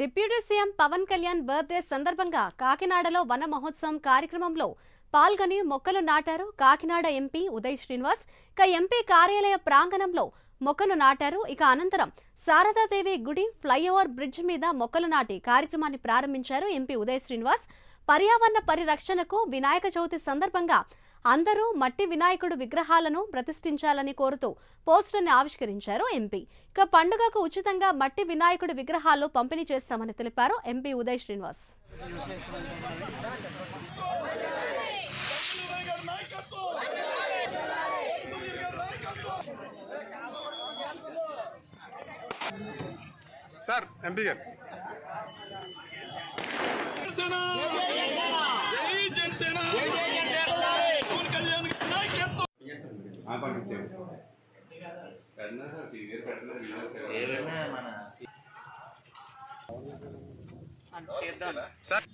Deputy CM Pawan Kalyan birthday సందర్భంగా కాకినాడలో వన మహోత్సవం కార్యక్రమంలో పాల్గొని మొక్కలు నాటారు. కాకినాడ ఎంపీ ఉదయ్ శ్రీనివాస్ ఇక ఎంపీ కార్యాలయ ప్రాంగణంలో మొక్కలు నాటారు. ఇక అనంతరం శారదాదేవి గుడి ఫ్లైఓవర్ బ్రిడ్జ్ మీద మొక్కలు నాటి కార్యక్రమాన్ని ప్రారంభించారు ఎంపీ ఉదయ్ శ్రీనివాస్. పర్యావరణ పరిరక్షణకు వినాయక చవితి సందర్భంగా అందరూ మట్టి వినాయకుడు విగ్రహాలను ప్రతిష్ఠించాలని కోరుతూ పోస్టర్ని ఆవిష్కరించారు ఎంపీ. ఇక పండుగకు ఉచితంగా మట్టి వినాయకుడి విగ్రహాలు పంపిణీ చేస్తామని తెలిపారు MP Uday Srinivas. Sir MP గారు. ఆ పంపించారు పెట్టినా సార్? సీనియర్ పెట్టినా? మన సార్